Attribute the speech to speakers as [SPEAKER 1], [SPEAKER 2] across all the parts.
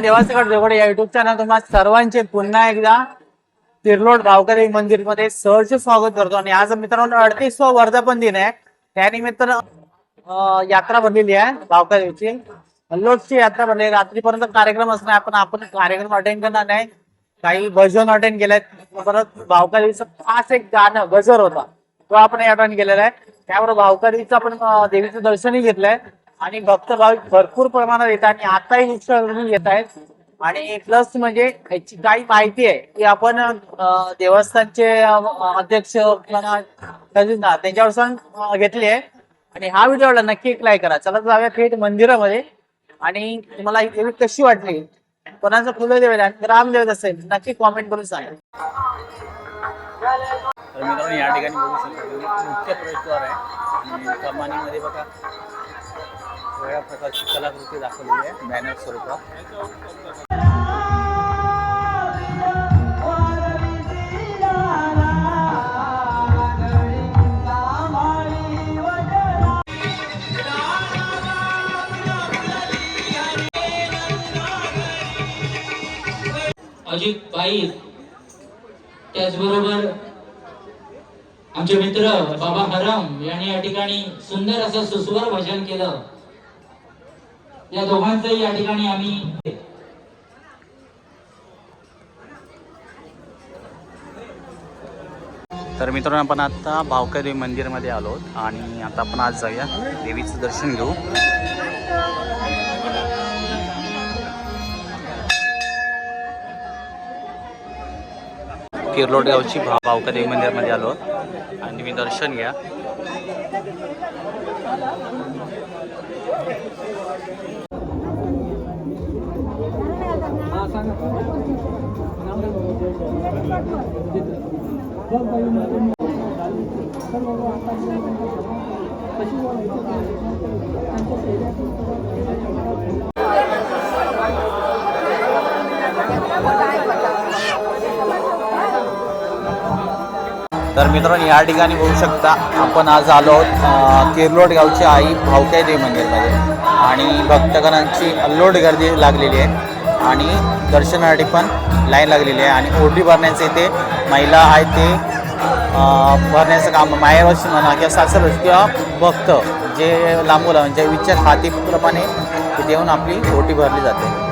[SPEAKER 1] मित्रांनो देवाचं देवगड या युट्यूब चॅनल तुम्हाला सर्वांचे पुन्हा एकदा तिरलोट गावकरी मंदिरमध्ये सहज स्वागत करतो. आणि आज मित्रांनो अडतीसवा वर्धापन दिन आहे. त्यानिमित्त यात्रा भरलेली आहे गावकरीची लोटची यात्रा भरली रात्रीपर्यंत कार्यक्रम असणार. आपण पण आपण कार्यक्रम अटेंड करणार नाही. काही भजन अटेंड केलंय परत भावकरीचं खास एक गाणं गजर होता. तो आपण अटेंड केलेला आहे. त्यावर भावकरीचं आपण देवीचं दर्शनही घेतलंय. आणि भक्त भाविक भरपूर प्रमाणात येत आणि आताही निष्ठा येत आहेत. आणि प्लस म्हणजे ह्याची काही माहिती आहे की आपण देवस्थानचे अध्यक्ष खजिनदार त्यांच्यावर सांग घेतली आहे आणि हा व्हिडिओ नक्की एक लाईक करा. चला जाऊया थेट मंदिरामध्ये. आणि तुम्हाला ही देवी कशी वाटली? कोणाचं फुलं देवेल आणि ग्रामदेवत असेल नक्की कॉमेंट करून सांगा. तर मित्रांनो या ठिकाणी बघू शकतो मुख्य प्रवेशद्वार आहे. आणि कमानीमध्ये बघा वेगळ्या प्रकारची कलाकृती दाखवलेली आहे बॅनर स्वरूपात.
[SPEAKER 2] अजित बाई त्याचबरोबर आमचे मित्र बाबा हरम यांनी या ठिकाणी सुंदर असं सुस्वर भजन केलं. या दोघांचंही या ठिकाणी आम्ही
[SPEAKER 1] तर मित्रांनो आपण आता भावकरी मंदिरमध्ये आलो आणि आता आपण आज जाऊया देवीचं दर्शन घेऊ. किरलोट गावची भाव भावकरी मंदिरमध्ये आलो आणि तुम्ही दर्शन घ्या. तर मित्रांनो या ठिकाणी बघू शकता आपण आज आलो आहोत अं, गावची आई भावक्या देवी मंदिरमध्ये. आणि भक्तगणांची अल्लोट गर्दी लागलेली आहे. आणि दर्शनासाठी पण लाईन लागलेली आहे. आणि ओटी भरण्याचे इथे महिला आहेत ते भरण्याचं काम मायावर्षी म्हणा किंवा सासरवर्षी किंवा भक्त जे लांबूला म्हणजे विचार हाती पूर्णपणे येऊन आपली ओटी भरली जाते.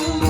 [SPEAKER 3] you.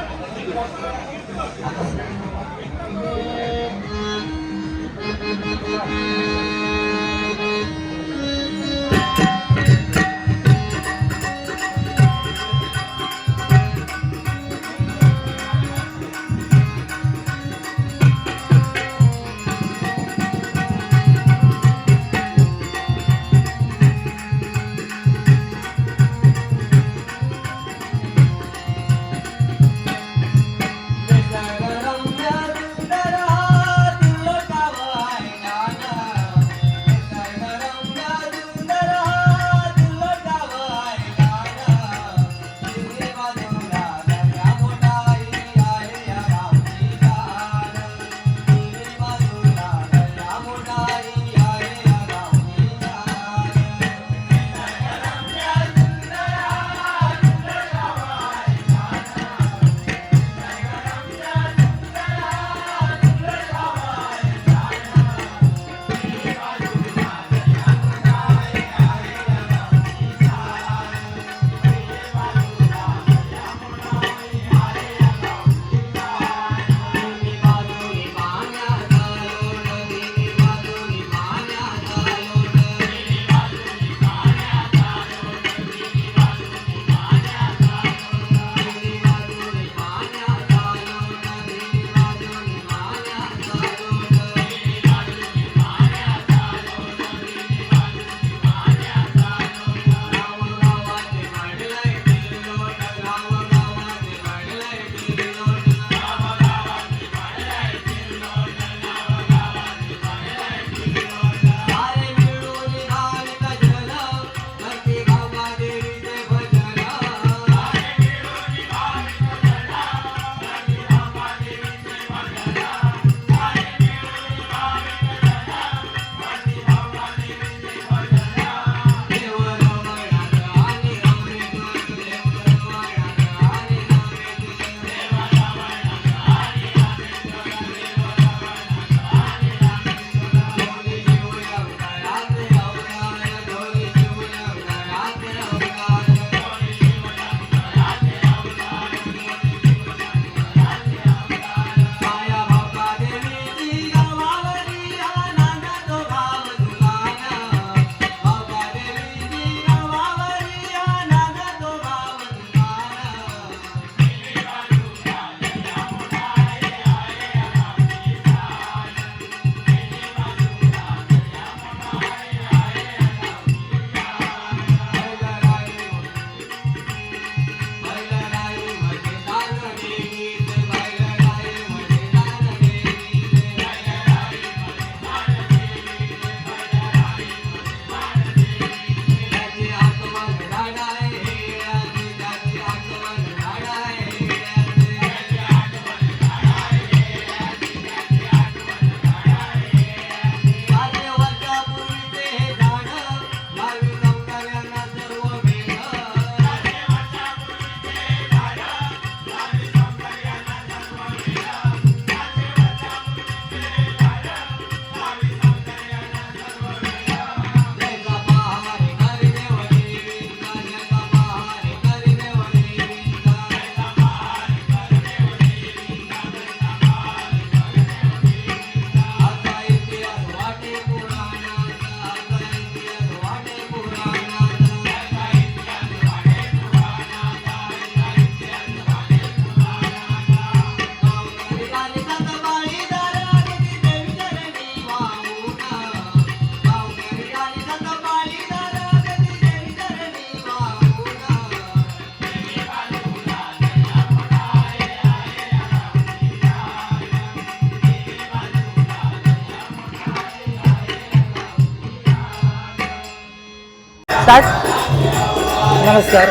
[SPEAKER 3] नमस्कार.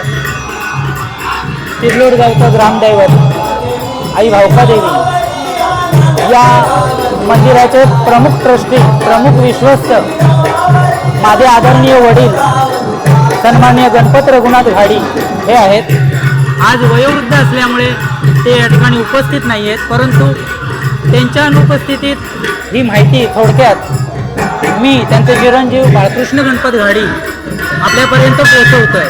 [SPEAKER 3] तिरलोड गावचा ग्रामदैवत आई भावका देवी. या मंदिराचे प्रमुख ट्रस्टी प्रमुख विश्वस्त माझे आदरणीय वडील सन्माननीय गणपत रघुनाथ घाडी हे आहेत. आज वयोवृद्ध असल्यामुळे ते या ठिकाणी उपस्थित नाही आहेत परंतु त्यांच्या अनुपस्थितीत ही माहिती थोडक्यात मी त्यांचे चिरंजीव बाळकृष्ण गणपत घाडी आपल्यापर्यंत पोहोचवतोय.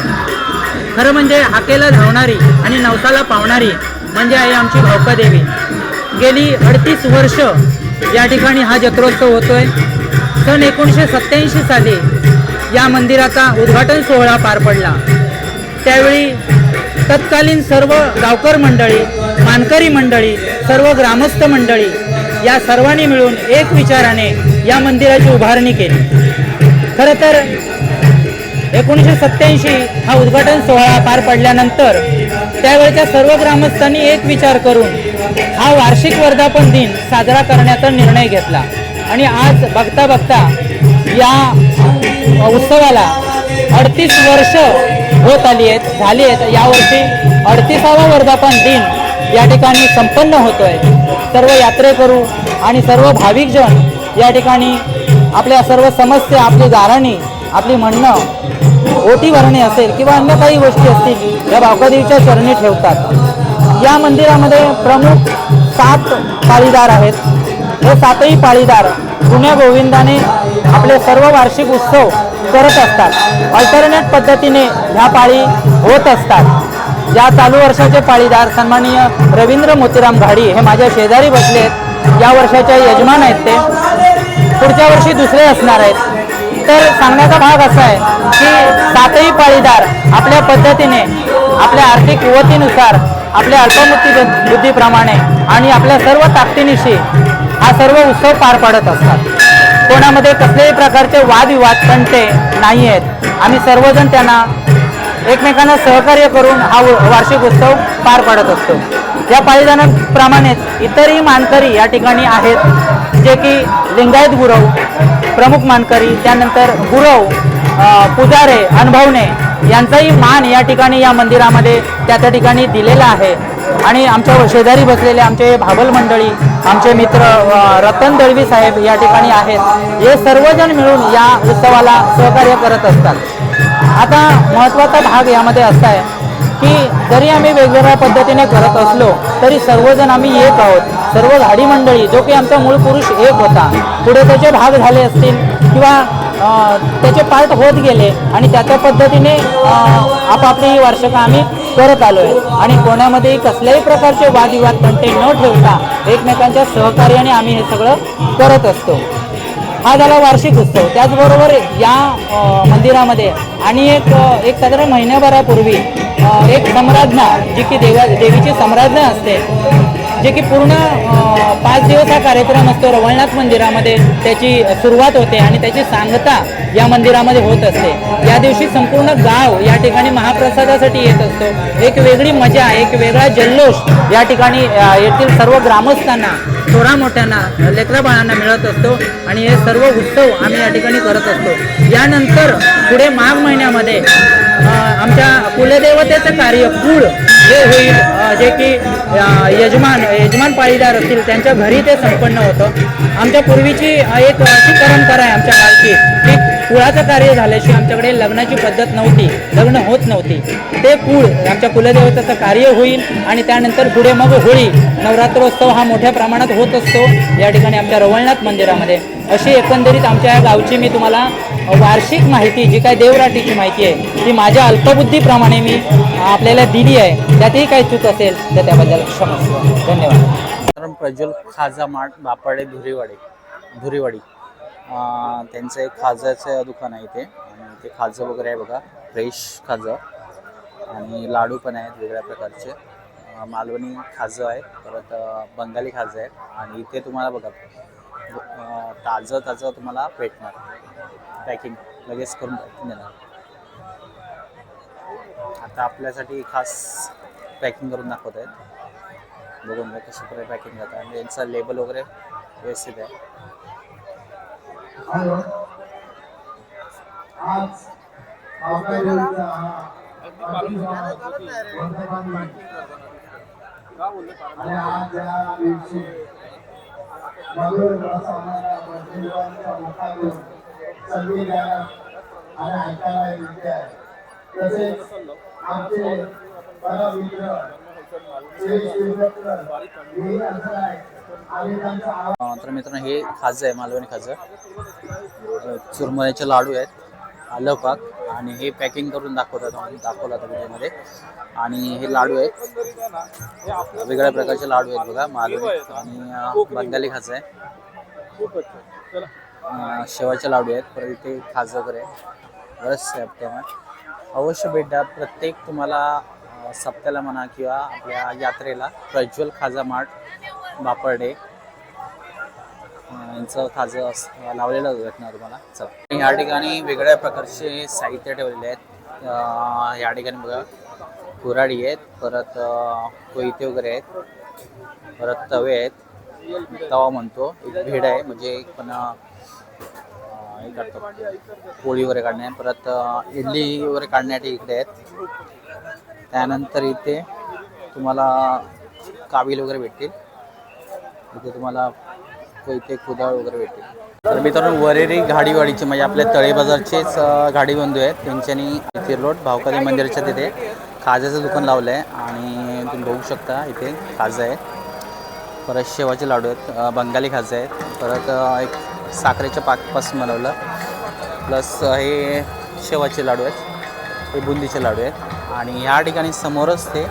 [SPEAKER 3] खरं म्हणजे हाकेला धावणारी आणि नवसाला पावणारी म्हणजे आहे आमची भावका देवी गेली अडतीस वर्ष या ठिकाणी हा जत्रोत्सव होतोय. सन एकोणीसशे सत्याऐंशी साली या मंदिराचा उद्घाटन सोहळा पार पडला. त्यावेळी तत्कालीन सर्व गावकर मंडळी मानकरी मंडळी सर्व ग्रामस्थ मंडळी या सर्वांनी मिळून एक विचाराने या मंदिराची उभारणी केली. खरं तर एकोणीसशे सत्त्याऐंशी हा उद्घाटन सोहळा पार पडल्यानंतर त्यावेळच्या सर्व ग्रामस्थांनी एक विचार करून हा वार्षिक वर्धापन दिन साजरा करण्याचा निर्णय घेतला. आणि आज बघता बघता या उत्सवाला अडतीस वर्ष होत आली आहेत झाली आहेत. यावर्षी अडतीसावा वर्धापन दिन या ठिकाणी संपन्न होतोय. सर्व यात्रेकरू आणि सर्व भाविकजण या ठिकाणी आपल्या सर्व समस्या आपली गाराणी आपली म्हणणं ओटी भरणे असेल किंवा अन्य काही गोष्टी असतील या भावकादेवीच्या चरणी ठेवतात. या मंदिरामध्ये प्रमुख सात पाळीदार आहेत. हे सातही पाळीदार जुन्या गोविंदाने आपले सर्व वार्षिक उत्सव करत असतात. अल्टरनेट पद्धतीने ह्या पाळी होत असतात. या चालू वर्षाचे पाळीदार सन्माननीय रवींद्र मोतीराम घाडी हे माझ्या शेजारी बसले आहेत या वर्षाचे यजमान आहेत ते. पुढच्या वर्षी दुसरे असणार आहेत. तर सांगण्याचा भाग असा आहे की सातही पाळीदार आपल्या पद्धतीने आपल्या आर्थिक युवतीनुसार आपल्या अल्पमुक्ती बुद्धीप्रमाणे आणि आपल्या सर्व ताकदीनिशी हा सर्व उत्सव पार पाडत असतात. कोणामध्ये कसल्याही प्रकारचे वादविवाद तंटे नाही आहेत. आम्ही सर्वजण त्यांना एकमेकांना सहकार्य करून हा वार्षिक उत्सव पार पाडत असतो. या पाळीदानाप्रमाणेच इतरही मानकरी या ठिकाणी आहेत जे की लिंगायत गुरव प्रमुख मानकरी त्यानंतर गुरव पुजारे अनुभवणे यांचाही मान या ठिकाणी या मंदिरामध्ये त्या त्या ठिकाणी दिलेला आहे. आणि आमच्या शेजारी बसलेले आमचे भाबल मंडळी आमचे मित्र रतन दळवी साहेब या ठिकाणी आहेत. हे सर्वजण मिळून या उत्सवाला सहकार्य करत असतात. आता महत्त्वाचा भाग यामध्ये असा आहे की जरी आम्ही वेगवेगळ्या पद्धतीने करत असलो तरी सर्वजण आम्ही एक आहोत. सर्व झाडी मंडळी जो की आमचा मूळ पुरुष एक होता पुढे त्याचे भाग झाले असतील किंवा त्याचे पार्ट होत गेले आणि त्याच्या पद्धतीने आपापली ही वार्षिकं आम्ही करत आलो आहे आणि कोणामध्येही कसल्याही प्रकारचे वादविवाद तंटे न ठेवता एकमेकांच्या सहकार्याने आम्ही हे सगळं करत असतो. हा झाला वार्षिक उत्सव. त्याचबरोबर या मंदिरामध्ये आणि एक एक साधारण महिन्याभरापूर्वी एक सम्राज्ञा जी की देवा देवीची सम्राज्ञा असते जे की पूर्ण पाच दिवस हा कार्यक्रम असतो. रवळनाथ मंदिरामध्ये त्याची सुरुवात होते आणि त्याची सांगता या मंदिरामध्ये होत असते. या दिवशी संपूर्ण गाव या ठिकाणी महाप्रसादासाठी येत असतो. एक वेगळी मजा एक वेगळा जल्लोष या ठिकाणी येथील सर्व ग्रामस्थांना थोरा मोठ्यांना लेकरा बाळांना मिळत असतो आणि हे सर्व उत्सव आम्ही या ठिकाणी करत असतो. यानंतर पुढे माघ महिन्यामध्ये आमच्या कुलदेवतेचं कार्य कुळ जे होईल जे की यजमान यजमान पाळीदार असतील त्यांच्या घरी ते संपन्न होतं. आमच्या पूर्वीची एक अशी परंपरा आहे आमच्या गावची की कुळाचं कार्य झाल्याशिवाय आमच्याकडे लग्नाची पद्धत नव्हती लग्न होत नव्हती. ते कुळ आमच्या कुलदेवताचं कार्य होईल आणि त्यानंतर पुढे मग होळी. नवरात्रोत्सव हा मोठ्या प्रमाणात होत असतो. या ठिकाणी आमच्या रवळनाथ मंदिरामध्ये. अशी एकंदरीत आमच्या या गावची मी तुम्हाला वार्षिक माहिती जी काय देवराटीची माहिती आहे ती माझ्या अल्पबुद्धीप्रमाणे मी आपल्याला दिली आहे. त्यातही काही चूक असेल तर त्याबद्दल क्षमस्व धन्यवाद.
[SPEAKER 1] प्रज्वल खाजा माठ बापाडे धुरीवाडी धुरीवाडी. त्यांचं एक खाजाचं दुकान आहे इथे. आणि ते खाजं वगैरे आहे बघा. फ्रेश खाजं. आणि लाडू पण आहेत वेगळ्या प्रकारचे. मालवणी खाजं आहे परत बंगाली खाजं आहे आणि इथे तुम्हाला बघा ताजं ताजं तुम्हाला भेटणार. पॅकिंग. लगेच करून पॅकिंग देणार. आता आपल्यासाठी खास पॅकिंग करून दाखवत आहेत. बघून घ्या कशा प्रकारे पॅकिंग करतात. आणि त्यांचा लेबल वगैरे व्यवस्थित आहे.
[SPEAKER 4] आज आणि आज या दिवशी गायन आणि ऐकायला मिळते आहे. तसेच आमचे परमित्र श्री शिवदत्त हे असं आहे.
[SPEAKER 1] तर मित्रांनो हे खाजं आहे मालवणी खाजं. अं, लाडू आहेत आलं पाक आणि हे पॅकिंग करून दाखवतात आम्ही दाखवला आता व्हिडिओमध्ये. आणि हे लाडू आहेत वेगळ्या प्रकारचे लाडू आहेत बघा मालवणी आणि बंगाली खाजं आहे. शेवाचे लाडू आहेत परत इथे खाजं वगैरे आहे. बरंच तेव्हा अवश्य भेट द्या प्रत्येक तुम्हाला सप्त्याला म्हणा किंवा आपल्या यात्रेला प्रज्वल खाजा मार्ट. बापर्डे यांचं खाजं असं लावलेलं भेटणार तुम्हाला चला. या ठिकाणी वेगळ्या प्रकारचे साहित्य ठेवलेले आहेत. या ठिकाणी बघा कुराडी आहेत परत कोयते वगैरे आहेत परत तवे आहेत. तवा म्हणतो एक भेड आहे म्हणजे एक पण पोळी वगैरे काढणे परत इडली वगैरे काढण्यासाठी इकडे आहेत. त्यानंतर इथे तुम्हाला काबिल वगैरे भेटतील. इथे तुम्हाला इथे कुदाळ वगैरे भेटेल तर मित्रांनो वरेरी घाडीवाडीचे म्हणजे आपल्या तळे बाजारचेच गाडी बंधू आहेत. त्यांच्यानी तिरलोट भावकाली मंदिराच्या तिथे खाज्याचं दुकान लावलं आहे आणि तुम्ही बघू शकता इथे खाजं आहे. परत शेवाचे लाडू आहेत. बंगाली खाजं आहेत. परत एक साखरेच्या पाकपासून बनवलं. प्लस हे शेवाचे लाडू आहेत. हे बुंदीचे लाडू आहेत. आणि ह्या ठिकाणी समोरच ते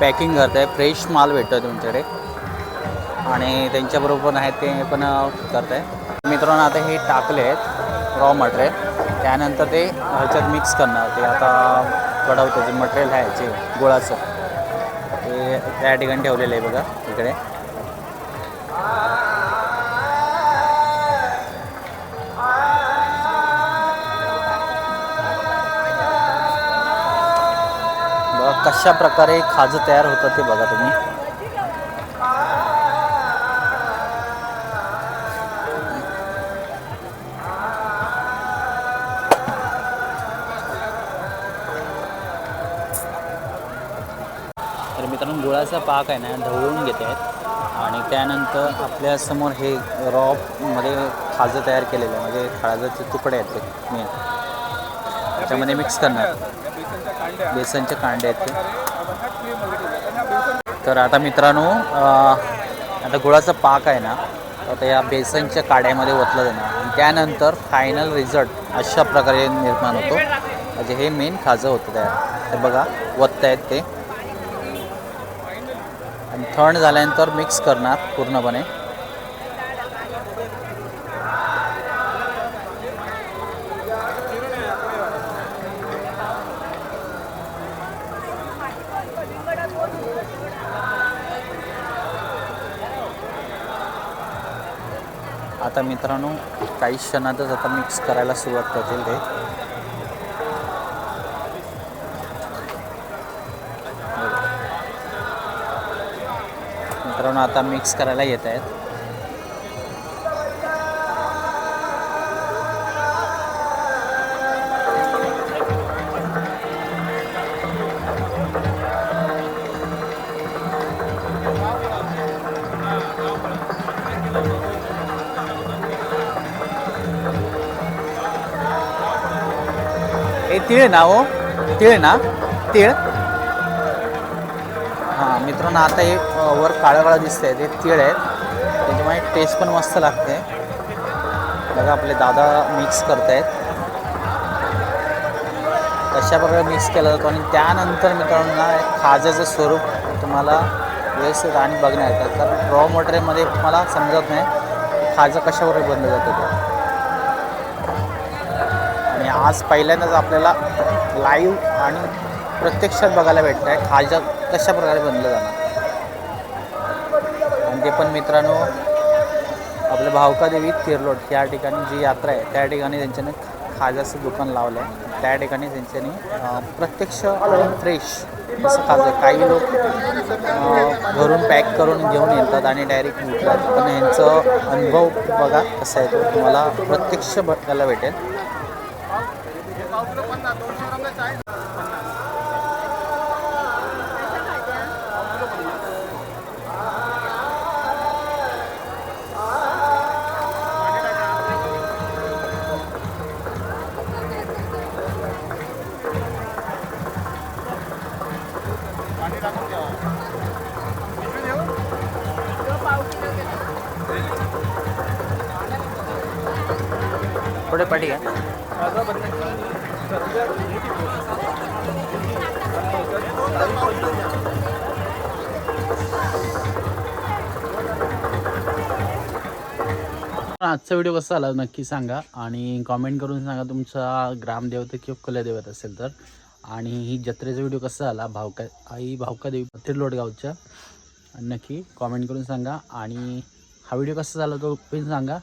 [SPEAKER 1] पॅकिंग करत आहे फ्रेश माल भेटतो तुमच्याकडे. आणि त्यांच्याबरोबर आहेत ते पण करत आहे मित्रांनो आता हे टाकले आहेत रॉ मटेरियल त्यानंतर ते ह्याच्यात मिक्स करणार. ते आता कडवतं जे मटेरियल आहे जे गुळाचं ते त्या ठिकाणी ठेवलेलं आहे बघा इकडे. बघा कशा प्रकारे खाजं तयार होतं ते बघा तुम्ही. गुळाचा पाक आहे ना ढवळून घेत. आहेत आणि त्यानंतर आपल्यासमोर हे रॉमध्ये खाजं तयार केलेलं आहे. म्हणजे खाजाचे तुकडे आहेत ते मेन त्याच्यामध्ये मिक्स करणार. बेसनचे कांडे आहेत ते. तर आता मित्रांनो आता गुळाचा पाक आहे ना तर या बेसनच्या काड्यामध्ये ओतलं जाणार. आणि त्यानंतर फायनल रिझल्ट अशा प्रकारे निर्माण होतो. म्हणजे हे मेन खाजं होतं तयार. तर बघा ओतत आहेत ते. आणि थंड झाल्यानंतर मिक्स करणार पूर्णपणे. आता मित्रांनो काही क्षणातच आता मिक्स करायला सुरुवात करतील ते. आता मिक्स करायला येत आहेत. हे तीळ ना हो? तीळ ना? तीळ? हां मित्रांनो आता हे वर काळं काळं दिसतंय ते तीळ आहेत त्याच्यामुळे टेस्ट पण मस्त लागते. बघा आपले दादा मिक्स करतायत. कशा प्रकारे मिक्स केला जातो आणि त्यानंतर मित्रांनो ना खाजाचं स्वरूप तुम्हाला व्यवस्थित आणि बघण्यात येतात कारण रॉ मटेरियलमध्ये मला समजत नाही खाजं कशावर बनलं जातं ते. आणि आज पहिल्यांदाच आपल्याला लाईव्ह आणि प्रत्यक्षात बघायला भेटत आहे खाजं कशा प्रकारे बनलं जाणार. ते पण मित्रांनो आपलं भावकादेवी तिरलोट या ठिकाणी जी यात्रा आहे त्या ठिकाणी त्यांच्याने खाजाचं दुकान लावलं आहे त्या ठिकाणी त्यांच्यानी प्रत्यक्ष फ्रेश असं खाजं काही लोक घरून पॅक करून घेऊन येतात आणि डायरेक्ट विकतात. पण यांचं अनुभव बघा कसा आहे तो. तुम्हाला प्रत्यक्ष बघायला भेटेल. थोडे पाठी घ्या. आजचा व्हिडिओ कसा आला नक्की सांगा आणि कॉमेंट करून सांगा तुमचा ग्रामदेवता किंवा कुलदेवत असेल तर. आणि ही जत्रेचा व्हिडिओ कसा आला? भावका आई भावका देवी तिरलोटगावच्या नक्की कॉमेंट करून सांगा. आणि हा व्हिडिओ कसा झाला तो पण सांगा.